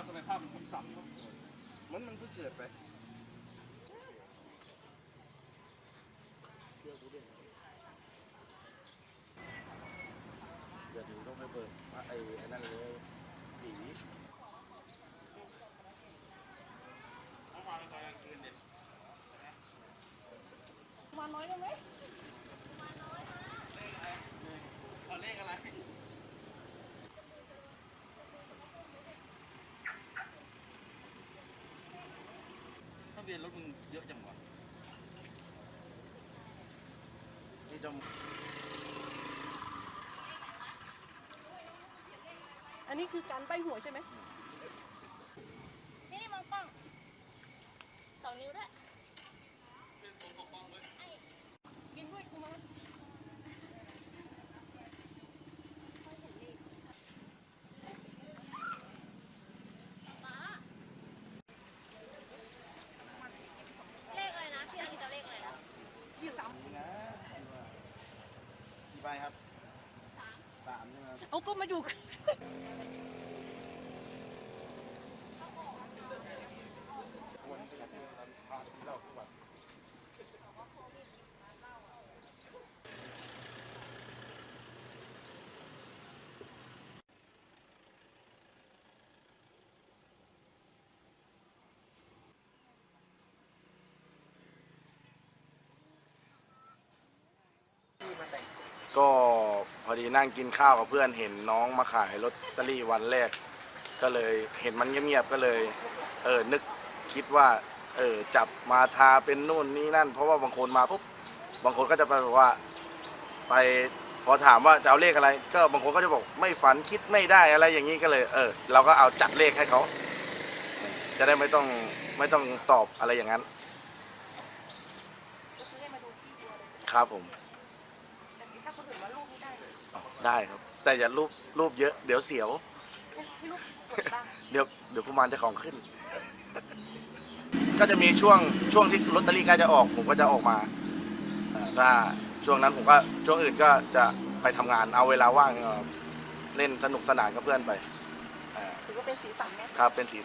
พทำไมภาพมันซ้ำๆครับมันมันเพิ่งเกิดไปเดี๋ยวถึงต้องไปเปิดไอ้ไอ้นั่นเลยสีเอามาตอนกลางคืนเนี่ยมาน้อยได้ไหม เอาเลขอะไรทะ เบียนรถมึงเยอะจังวะนี่จะอันนี้คือการใบหัวยใช่ไหมนี่มองกล้องสองนิ้วด้วย กินด้วยกูมา เลขอะไรนะ พี่อาทิตย์จะเลขอะไรนะ ยี่สาม นี่นะ กี่ใบครับสามใช่ไหมครับเอาก็มาอยู่ วันที่เราพาไปกินเหล้าทุกวัน ก็พอดีนั่งกินข้าวกับเพื่อนเห็นน้องมาขายลอตเตอรี่วันแรก ก็เลยเห็นมันเงียบๆก็เลยเออนึกคิดว่าเออจับมาทาเป็นนู่นนี่นั่น เพราะว่าบางคนมาปุ๊บบางคนก็จะไปบอกว่า ไปพอถามว่าจะเอาเลขอะไร ก็บางคนก็จะบอกไม่ฝันคิดไม่ได้อะไรอย่างนี้ก็เลย เออ เราก็เอาจัดเลขให้เขา จะได้ไม่ต้องไม่ต้องตอบอะไรอย่างนั้น ครับผม ถ้าคนอื่นมาลูกนี่ได้เลยอ๋อได้ครับ แต่อย่ารูปรูปเยอะเดี๋ยวเสียว ให้ลูกสดบ้างเดี๋ยวเดี๋ยวกุมารจะของขึ้น ก็จะมีช่วงช่วงที่ลอตเตอรี่ใกล้จะออก ผมก็จะออกมาเอ่อถ้าช่วงนั้นผมก็ช่วงอื่นก็จะไปทำงานเอาเวลาว่างเอ่อเล่นสนุกสนานกับเพื่อนไปเอ่อถือว่าเป็นสีสันไหม ครับเป็นสี